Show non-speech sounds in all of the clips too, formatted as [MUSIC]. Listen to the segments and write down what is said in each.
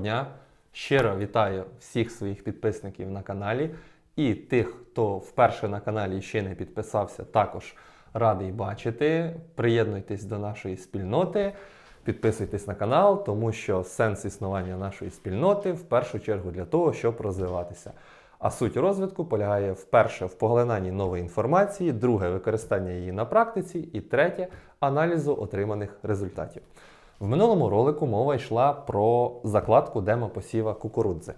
дня! Щиро вітаю всіх своїх підписників на каналі і тих, хто вперше на каналі ще не підписався, також радий бачити. Приєднуйтесь до нашої спільноти, підписуйтесь на канал, тому що сенс існування нашої спільноти в першу чергу для того, щоб розвиватися. А суть розвитку полягає вперше в поглинанні нової інформації, друге використання її на практиці, і третє аналізу отриманих результатів. В минулому ролику мова йшла про закладку демо-посіва кукурудзи.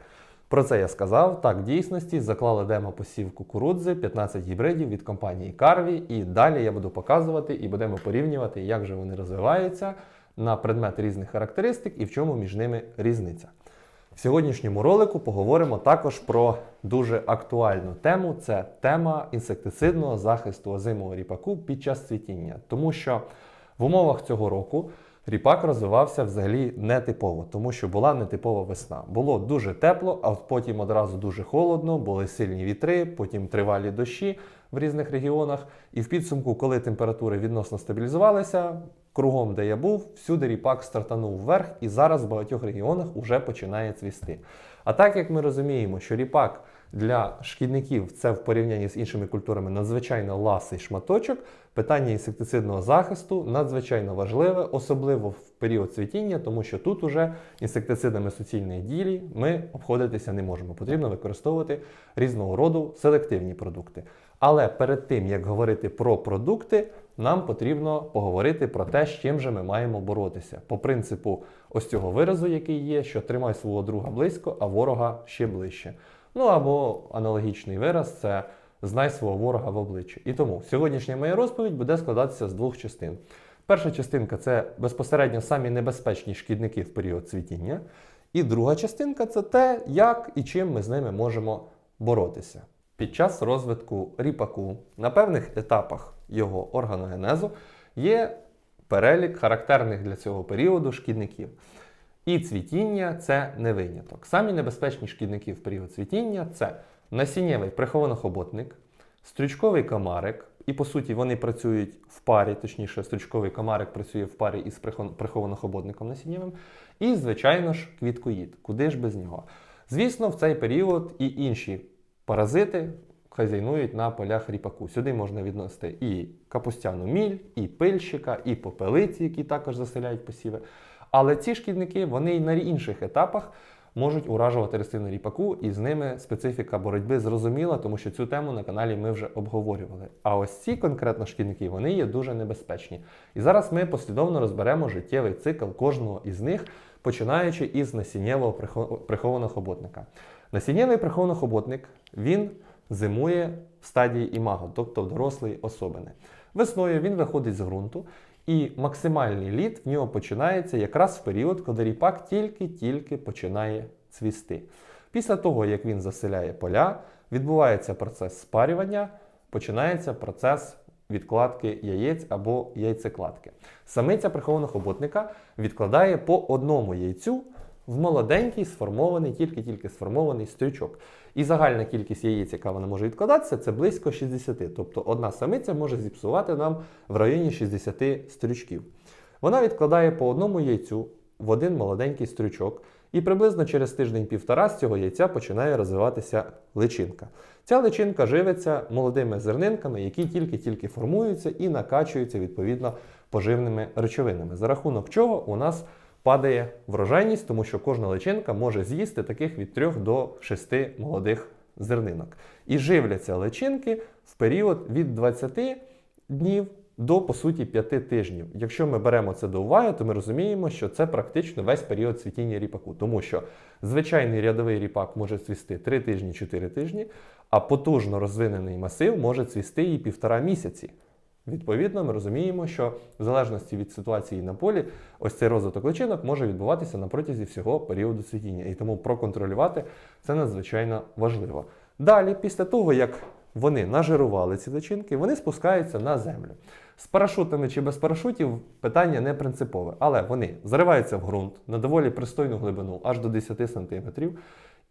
Про це я сказав. Так, в дійсності заклали демо-посів кукурудзи, 15 гібридів від компанії Carvi, і далі я буду показувати і будемо порівнювати, як же вони розвиваються на предмет різних характеристик і в чому між ними різниця. В сьогоднішньому ролику поговоримо також про дуже актуальну тему: це тема інсектицидного захисту озимого ріпаку під час цвітіння. Тому що в умовах цього року ріпак розвивався взагалі нетипово, тому що була нетипова весна. Було дуже тепло, а потім одразу дуже холодно, були сильні вітри, потім тривалі дощі в різних регіонах. І в підсумку, коли температури відносно стабілізувалися, кругом, де я був, всюди ріпак стартанув вверх, і зараз в багатьох регіонах уже починає цвісти. А так як ми розуміємо, що ріпак для шкідників це в порівнянні з іншими культурами надзвичайно ласий шматочок, питання інсектицидного захисту надзвичайно важливе, особливо в період цвітіння, тому що тут уже інсектицидами суцільної ділі ми обходитися не можемо. Потрібно використовувати різного роду селективні продукти. Але перед тим як говорити про продукти, нам потрібно поговорити про те, з чим же ми маємо боротися. По принципу ось цього виразу, який є, що тримай свого друга близько, а ворога ще ближче. Ну або аналогічний вираз це знай свого ворога в обличчі. І тому сьогоднішня моя розповідь буде складатися з двох частин. Перша частинка це безпосередньо самі небезпечні шкідники в період цвітіння. І друга частинка це те, як і чим ми з ними можемо боротися. Під час розвитку ріпаку на певних етапах його органогенезу є перелік характерних для цього періоду шкідників. І цвітіння це не виняток. Самі небезпечні шкідники в період цвітіння це насіннєвий прихованохоботник, стрючковий комарик, і по суті вони працюють в парі, точніше, стрючковий комарик працює в парі із прихованохоботником насіннєвим, і, звичайно ж, квіткоїд. Куди ж без нього? Звісно, в цей період і інші паразити хазяйнують на полях ріпаку. Сюди можна відносити і капустяну міль, і пильщика, і попелиці, які також заселяють посіви. Але ці шкідники вони і на інших етапах можуть уражувати рослини ріпаку, і з ними специфіка боротьби зрозуміла, тому що цю тему на каналі ми вже обговорювали. А ось ці конкретно шкідники вони є дуже небезпечні. І зараз ми послідовно розберемо життєвий цикл кожного із них, починаючи із насіннєвого прихованого хоботника. Насіннєвий прихований хоботник він зимує в стадії імаго, тобто в дорослої особини. Весною він виходить з ґрунту, і максимальний літ в нього починається якраз в період, коли ріпак тільки-тільки починає цвісти. Після того, як він заселяє поля, відбувається процес спарювання, починається процес відкладки яєць або яйцекладки. Самиця прихованого хоботника відкладає по одному яйцю в молоденький сформований, тільки-тільки сформований стрючок. І загальна кількість яєць, яка вона може відкладатися, це близько 60. Тобто одна самиця може зіпсувати нам в районі 60 стрючків. Вона відкладає по одному яйцю в один молоденький стрючок, і приблизно через тиждень-півтора з цього яйця починає розвиватися личинка. Ця личинка живиться молодими зернинками, які тільки-тільки формуються і накачуються відповідно поживними речовинами, за рахунок чого у нас падає врожайність, тому що кожна личинка може з'їсти таких від 3 до 6 молодих зернинок. І живляться личинки в період від 20 днів до, по суті, 5 тижнів. Якщо ми беремо це до уваги, то ми розуміємо, що це практично весь період цвітіння ріпаку, тому що звичайний рядовий ріпак може цвісти 3 тижні, 4 тижні, а потужно розвинений масив може цвісти і півтора місяці. Відповідно, ми розуміємо, що в залежності від ситуації на полі, ось цей розвиток личинок може відбуватися на протязі всього періоду цвітіння. І тому проконтролювати це надзвичайно важливо. Далі, після того, як вони нажирували ці личинки, вони спускаються на землю. З парашутами чи без парашутів питання не принципове, але вони зариваються в ґрунт на доволі пристойну глибину, аж до 10 см,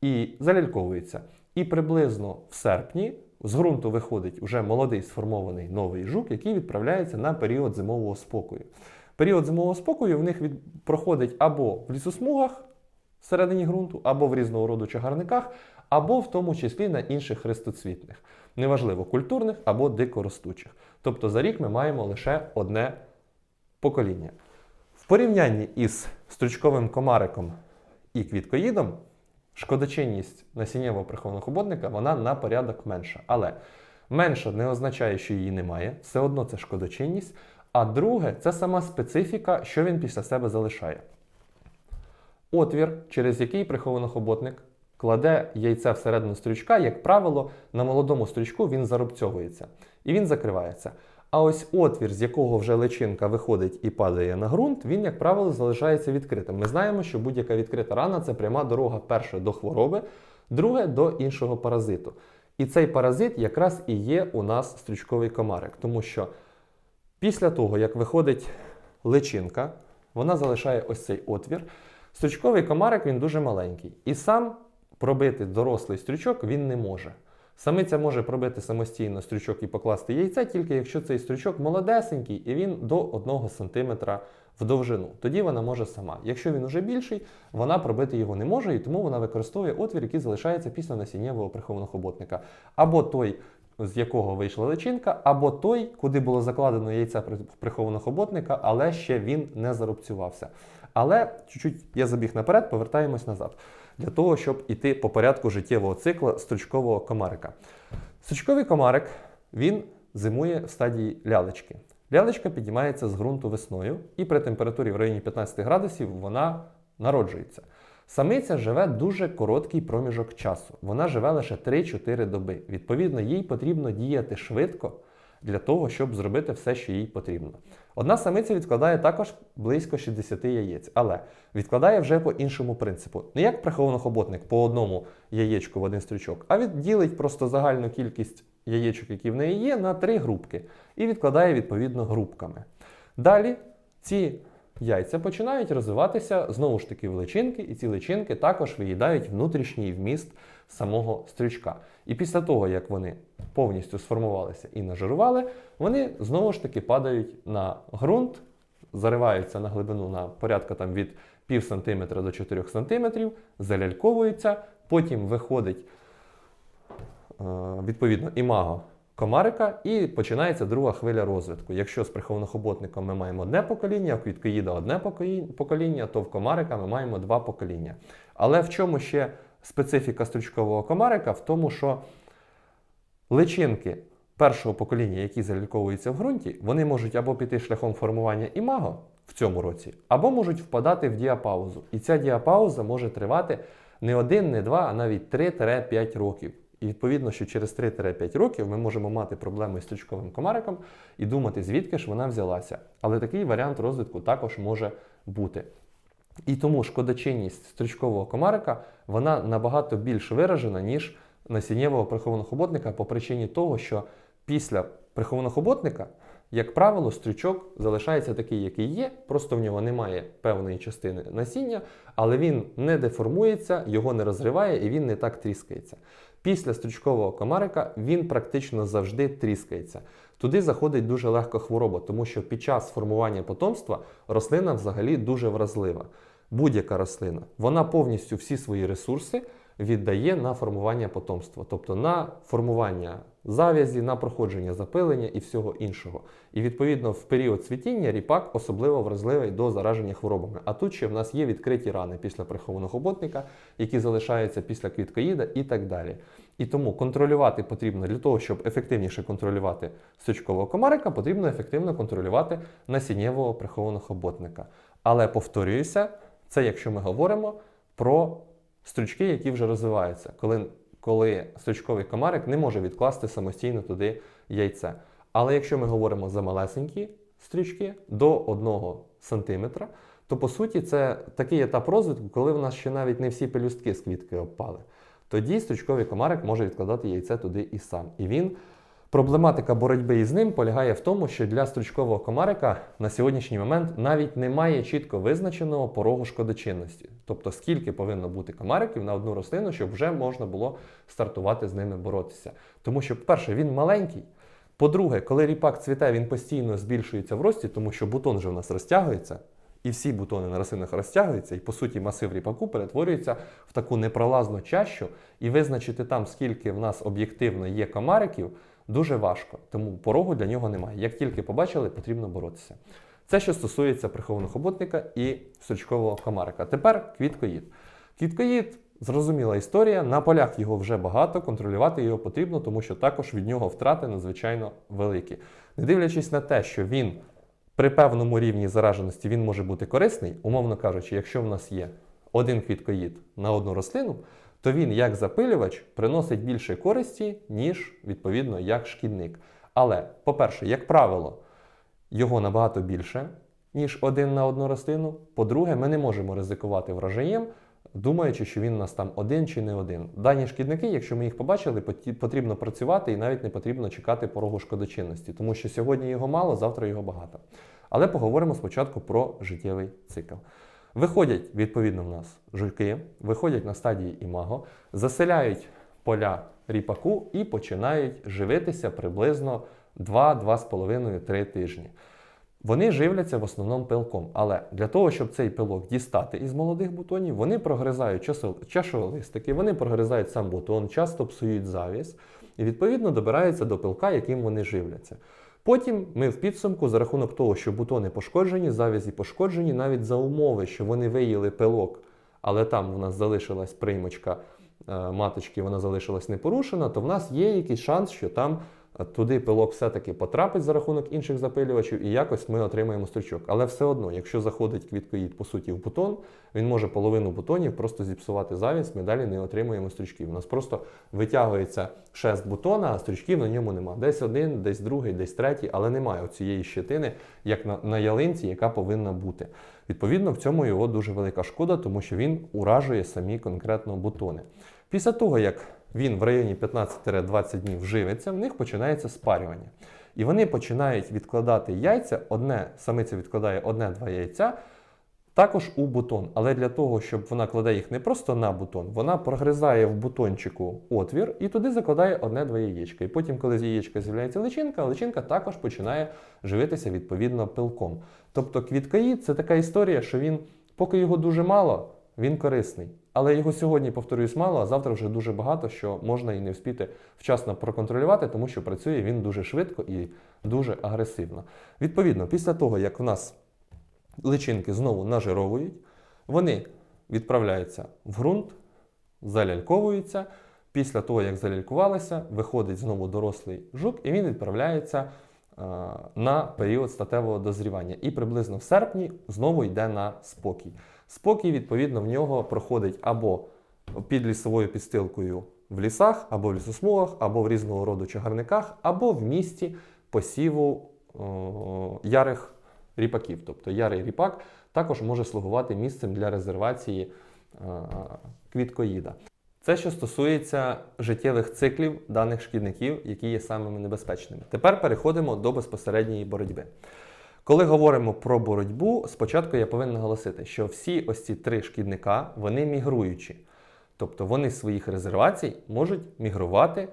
і заляльковуються. І приблизно в серпні з ґрунту виходить уже молодий сформований новий жук, який відправляється на період зимового спокою. Період зимового спокою в них від... проходить або в лісосмугах, всередині ґрунту, або в різного роду чагарниках, або в тому числі на інших хрестоцвітних, неважливо культурних або дикоростучих. Тобто за рік ми маємо лише одне покоління. В порівнянні із стручковим комариком і квіткоїдом, шкодочинність насіннєвого прихованого хоботника вона на порядок менша. Але менша не означає, що її немає, все одно це шкодочинність. А друге, це сама специфіка, що він після себе залишає. Отвір, через який приховано-хоботник кладе яйце всередину стрючка, як правило, на молодому стрючку він зарубцьовується і він закривається. А ось отвір, з якого вже личинка виходить і падає на ґрунт, він, як правило, залишається відкритим. Ми знаємо, що будь-яка відкрита рана це пряма дорога перше до хвороби, друге до іншого паразиту. І цей паразит якраз і є у нас стрючковий комарик, тому що після того, як виходить личинка, вона залишає ось цей отвір. Стрючковий комарик він дуже маленький. І сам пробити дорослий стрючок він не може. Самиця може пробити самостійно стрючок і покласти яйце, тільки якщо цей стрючок молодесенький і він до 1 см в довжину. Тоді вона може сама. Якщо він уже більший, вона пробити його не може, і тому вона використовує отвір, який залишається після насіннєвого прихованого хоботника. Або той, з якого вийшла личинка, або той, куди було закладено яйце при- прихованого хоботника, але ще він не зарубцювався. Але чуть-чуть я забіг наперед, повертаємось назад. Для того, щоб іти по порядку життєвого цикла стручкового комарика. Стручковий комарик він зимує в стадії лялечки. Лялечка піднімається з ґрунту весною, і при температурі в районі 15 градусів вона народжується. Самиця живе дуже короткий проміжок часу. Вона живе лише 3-4 доби. Відповідно, їй потрібно діяти швидко для того, щоб зробити все, що їй потрібно. Одна самиця відкладає також близько 60 яєць, але відкладає вже по іншому принципу. Не як приховано-хоботник по одному яєчку в один стрючок, а відділить просто загальну кількість яєчок, які в неї є, на три групки і відкладає відповідно групками. Далі ці яйця починають розвиватися знову ж таки в личинки, і ці личинки також виїдають внутрішній вміст самого стрючка. І після того, як вони повністю сформувалися і нажирували, вони знову ж таки падають на ґрунт, зариваються на глибину на порядка там від пів сантиметра до 4 сантиметрів, заляльковуються, потім виходить е, відповідно імаго комарика, і починається друга хвиля розвитку. Якщо з приховано-хоботником ми маємо одне покоління, в квіткоїда одне покоління, то в комарика ми маємо два покоління. Але в чому ще специфіка стручкового комарика? В тому, що личинки першого покоління, які заліковуються в ґрунті, вони можуть або піти шляхом формування імаго в цьому році, або можуть впадати в діапаузу. І ця діапауза може тривати не один, не два, а навіть 3-5 років. І відповідно, що через 3-5 років ми можемо мати проблеми з стрічковим комариком і думати, звідки ж вона взялася. Але такий варіант розвитку також може бути. І тому шкодочинність стрічкового комарика вона набагато більш виражена, ніж насіннєвого прихованого хоботника по причині того, що після прихованого хоботника, як правило, стрючок залишається такий, який є, просто в нього немає певної частини насіння, але він не деформується, його не розриває і він не так тріскається. Після стручкового комарика він практично завжди тріскається. Туди заходить дуже легко хвороба, тому що під час формування потомства рослина взагалі дуже вразлива. Будь-яка рослина, вона повністю всі свої ресурси віддає на формування потомства, тобто на формування зав'язі, на проходження запилення і всього іншого. І відповідно в період цвітіння ріпак особливо вразливий до зараження хворобами. А тут ще в нас є відкриті рани після прихованого ботника, які залишаються після квіткоїда і так далі. І тому контролювати потрібно для того, щоб ефективніше контролювати сучкового комарика, потрібно ефективно контролювати насіннєвого прихованого ботника. Але повторююся, це якщо ми говоримо про стручки, які вже розвиваються, коли, коли стрічковий комарик не може відкласти самостійно туди яйце. Але якщо ми говоримо за малесенькі стрічки до 1 см, то по суті це такий етап розвитку, коли в нас ще навіть не всі пелюстки з квітки обпали. Тоді стрічковий комарик може відкладати яйце туди і сам. І він Проблематика боротьби із ним полягає в тому, що для стручкового комарика на сьогоднішній момент навіть немає чітко визначеного порогу шкодочинності. Тобто скільки повинно бути комариків на одну рослину, щоб вже можна було стартувати з ними боротися. Тому що, по-перше, він маленький. По-друге, коли ріпак цвіте, він постійно збільшується в рості, тому що бутон же в нас розтягується. І всі бутони на рослинах розтягуються, і по суті масив ріпаку перетворюється в таку непролазну чащу, і визначити там, скільки в нас об'єктивно є комариків, дуже важко. Тому порогу для нього немає. Як тільки побачили, потрібно боротися. Це що стосується прихованого хоботника і стручкового комарика. Тепер квіткоїд. Квіткоїд зрозуміла історія. На полях його вже багато, контролювати його потрібно, тому що також від нього втрати надзвичайно великі. Не дивлячись на те, що він при певному рівні зараженості він може бути корисний, умовно кажучи, якщо в нас є один квіткоїд на одну рослину, то він як запилювач приносить більше користі, ніж відповідно як шкідник. Але, по-перше, як правило, його набагато більше, ніж один на одну рослину. По-друге, ми не можемо ризикувати врожаєм, думаючи, що він у нас там один чи не один. Дані шкідники, якщо ми їх побачили, потрібно працювати і навіть не потрібно чекати порогу шкодочинності, тому що сьогодні його мало, завтра його багато. Але поговоримо спочатку про життєвий цикл. Виходять, відповідно, в нас жуйки, виходять на стадії імаго, заселяють поля ріпаку і починають живитися приблизно 2-2,5-3 тижні. Вони живляться в основному пилком, але для того, щоб цей пилок дістати із молодих бутонів, вони прогризають чашолистики, вони прогризають сам бутон, часто псують завіс і відповідно добираються до пилка, яким вони живляться. Потім ми в підсумку, за рахунок того, що бутони пошкоджені, завязі пошкоджені, навіть за умови, що вони виїли пилок, але там в нас залишилась приймочка е, маточки, вона залишилась непорушена, то в нас є якийсь шанс, що там туди пилок все-таки потрапить за рахунок інших запилювачів, і якось ми отримаємо стручок. Але все одно, якщо заходить квіткоїд по суті в бутон, він може половину бутонів просто зіпсувати завіс, ми далі не отримуємо стручків. У нас просто витягується шест бутона, а стручків на ньому нема. Десь один, десь другий, десь третій, але немає цієї щетини, як на, на ялинці, яка повинна бути. Відповідно, в цьому його дуже велика шкода, тому що він уражує самі конкретно бутони. Після того, як він в районі 15-20 днів живиться, в них починається спарювання. І вони починають відкладати яйця, одне, самиця відкладає одне-два яйця, також у бутон. Але для того, щоб вона кладе їх не просто на бутон, вона прогризає в бутончику отвір і туди закладає одне-два яєчка. І потім, коли з яєчка з'являється личинка, личинка також починає живитися відповідно пилком. Тобто квіткоїд це така історія, що він, поки його дуже мало, він корисний. Але його сьогодні, повторюсь, мало, а завтра вже дуже багато, що можна і не вспіти вчасно проконтролювати, тому що працює він дуже швидко і дуже агресивно. Відповідно, після того, як в нас личинки знову нажировують, вони відправляються в ґрунт, заляльковуються. Після того, як залялькувалися, виходить знову дорослий жук, і він відправляється е, на період статевого дозрівання. І приблизно в серпні знову йде на спокій. Спокій, відповідно, в нього проходить або під лісовою підстилкою в лісах, або в лісосмугах, або в різного роду чагарниках, або в місті посіву о, ярих ріпаків. Тобто ярий ріпак також може слугувати місцем для резервації е, квіткоїда. Це що стосується життєвих циклів даних шкідників, які є самими небезпечними. Тепер переходимо до безпосередньої боротьби. Коли говоримо про боротьбу, спочатку я повинен наголосити, що всі ось ці три шкідника вони мігруючі. Тобто вони з своїх резервацій можуть мігрувати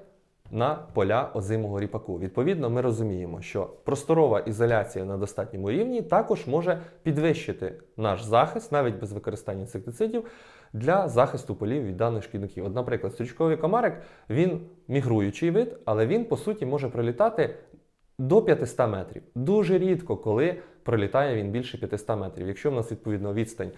на поля озимого ріпаку. Відповідно, ми розуміємо, що просторова ізоляція на достатньому рівні також може підвищити наш захист, навіть без використання інсектицидів, для захисту полів від даних шкідників. От, наприклад, стрічковий комарик він мігруючий вид, але він по суті може пролітати до 500 метрів. Дуже рідко, коли пролітає він більше 500 метрів. Якщо в нас відповідно відстань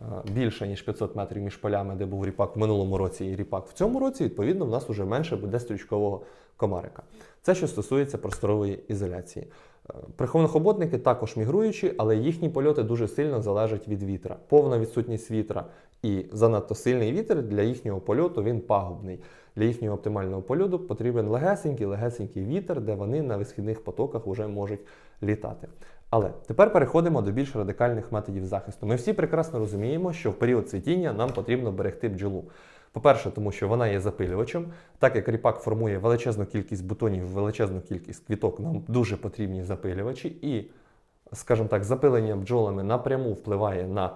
е, більше ніж 500 метрів між полями, де був ріпак в минулому році і ріпак в цьому році, відповідно, в нас вже менше буде стрічкового комарика. Це що стосується просторової ізоляції. Е, Приховнохоботники також мігруючі, але їхні польоти дуже сильно залежать від вітра. Повна відсутність вітра і занадто сильний вітер для їхнього польоту він пагубний. Для їхнього оптимального польоту потрібен легесенький, легесенький вітер, де вони на висхідних потоках вже можуть літати. Але тепер переходимо до більш радикальних методів захисту. Ми всі прекрасно розуміємо, що в період цвітіння нам потрібно берегти бджолу. По-перше, тому що вона є запилювачем. Так як ріпак формує величезну кількість бутонів, величезну кількість квіток, нам дуже потрібні запилювачі. І, скажімо так, запилення бджолами напряму впливає на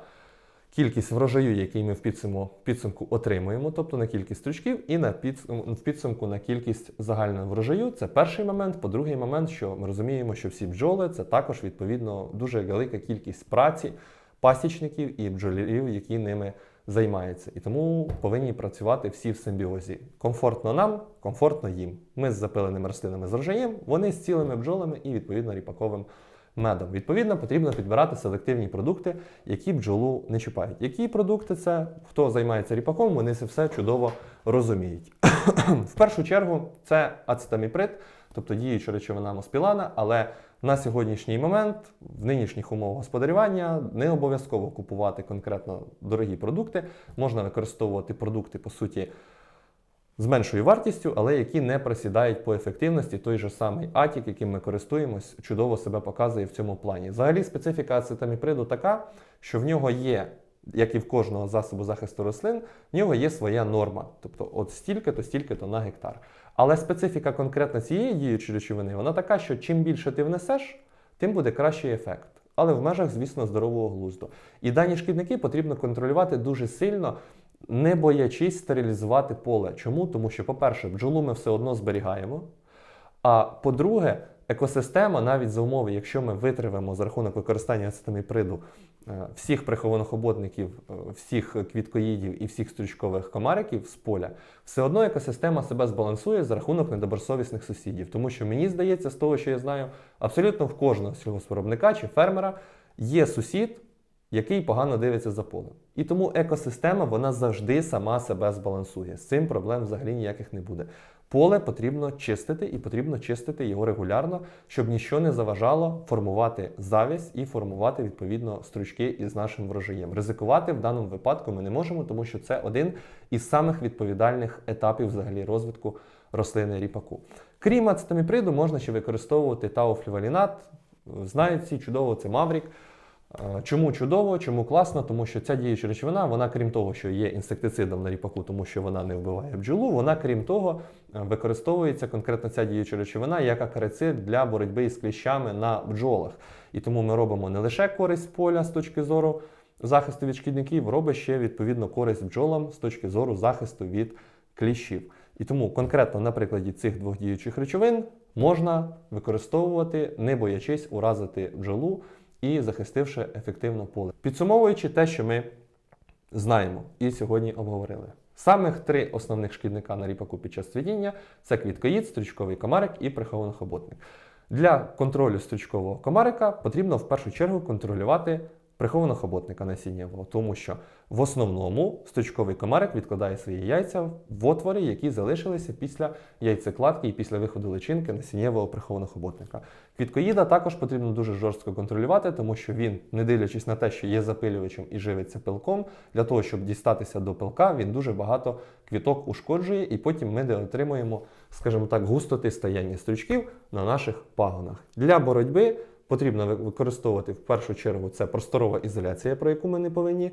кількість врожаю, який ми в підсумку, підсумку отримуємо, тобто на кількість стручків, і на підсум- в підсумку на кількість загального врожаю. Це перший момент. По другий момент, що ми розуміємо, що всі бджоли це також відповідно дуже велика кількість праці пасічників і бджолярів, які ними займаються. І тому повинні працювати всі в симбіозі. Комфортно нам, комфортно їм. Ми з запиленими рослинами з рожаєм, вони з цілими бджолами і відповідно ріпаковим медом. Відповідно, потрібно підбирати селективні продукти, які бджолу не чіпають. Які продукти це? Хто займається ріпаком, вони це все чудово розуміють. [CLEARS THROAT] в першу чергу це ацетаміприд, тобто діюча речовина моспілана, але на сьогоднішній момент, в нинішніх умовах господарювання, не обов'язково купувати конкретно дорогі продукти. Можна використовувати продукти, по суті, з меншою вартістю, але які не просідають по ефективності. Той же самий Атік, яким ми користуємось, чудово себе показує в цьому плані. Взагалі, специфіка ацетаміприду така, що в нього є. Як і в кожного засобу захисту рослин, в нього є своя норма. Тобто, от стільки-то, стільки-то на гектар. Але специфіка конкретно цієї діючої речовини, вона така, що чим більше ти внесеш, тим буде кращий ефект. Але в межах, звісно, здорового глузду. І дані шкідники потрібно контролювати дуже сильно, не боячись стерилізувати поле. Чому? Тому що, по-перше, бджолу ми все одно зберігаємо. А по-друге, екосистема, навіть за умови, якщо ми витривемо за рахунок використання ацетаміприду е, всіх прихованих оботників, е, всіх квіткоїдів і всіх стручкових комариків з поля, все одно екосистема себе збалансує за рахунок недобросовісних сусідів. Тому що мені здається, з того, що я знаю, абсолютно в кожного сільгоспвиробника чи фермера є сусід, який погано дивиться за полем. І тому екосистема вона завжди сама себе збалансує. З цим проблем взагалі ніяких не буде. Поле потрібно чистити і потрібно чистити його регулярно, щоб нічого не заважало формувати завість і формувати відповідно стручки із нашим врожаєм. Ризикувати в даному випадку ми не можемо, тому що це один із самих відповідальних етапів взагалі розвитку рослини ріпаку. Крім ацетаміприду, можна ще використовувати тауфлівалінат. Знають всі чудово, це Маврік. Чому чудово, чому класно? Тому що ця діюча речовина, вона, крім того, що є інсектицидом на ріпаку, тому що вона не вбиває бджолу, вона, крім того, е, використовується конкретно ця діюча речовина як акарицид для боротьби із кліщами на бджолах. І тому ми робимо не лише користь поля з точки зору захисту від шкідників, робить ще відповідно користь бджолам з точки зору захисту від кліщів. І тому конкретно на прикладі цих двох діючих речовин можна використовувати, не боячись уразити бджолу і захистивши ефективно поле. Підсумовуючи те, що ми знаємо і сьогодні обговорили. Самих три основних шкідника на ріпаку під час цвітіння це квіткоїд, стрічковий комарик і прихований хоботник. Для контролю стрічкового комарика потрібно в першу чергу контролювати прихованого хоботника насіннєвого, тому що в основному стрічковий комарик відкладає свої яйця в отвори, які залишилися після яйцекладки і після виходу личинки насіннєвого прихованого хоботника. Квіткоїда також потрібно дуже жорстко контролювати, тому що він, не дивлячись на те, що є запилювачем і живиться пилком, для того, щоб дістатися до пилка, він дуже багато квіток ушкоджує, і потім ми не отримуємо, скажімо так, густоти стояння стручків на наших пагонах. Для боротьби потрібно використовувати в першу чергу це просторова ізоляція, про яку ми не повинні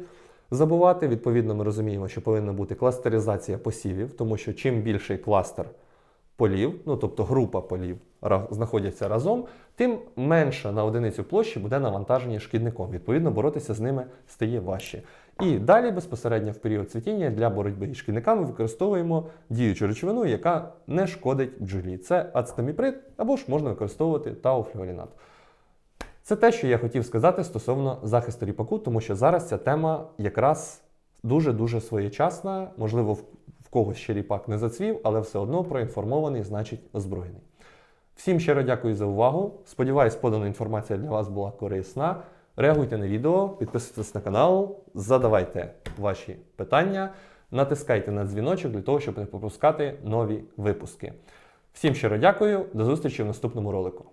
забувати. Відповідно, ми розуміємо, що повинна бути кластеризація посівів, тому що чим більший кластер полів, ну тобто група полів знаходяться разом, тим менше на одиницю площі буде навантаження шкідником. Відповідно, боротися з ними стає важче. І далі безпосередньо в період цвітіння для боротьби із шкідниками використовуємо діючу речовину, яка не шкодить бджолі. Це ацетаміприд або ж можна використовувати тауфлюорінат. Це те, що я хотів сказати стосовно захисту ріпаку, тому що зараз ця тема якраз дуже-дуже своєчасна. Можливо, в когось ще ріпак не зацвів, але все одно проінформований, значить озброєний. Всім щиро дякую за увагу. Сподіваюсь, подана інформація для вас була корисна. Реагуйте на відео, підписуйтесь на канал, задавайте ваші питання, натискайте на дзвіночок для того, щоб не пропускати нові випуски. Всім щиро дякую, до зустрічі в наступному ролику.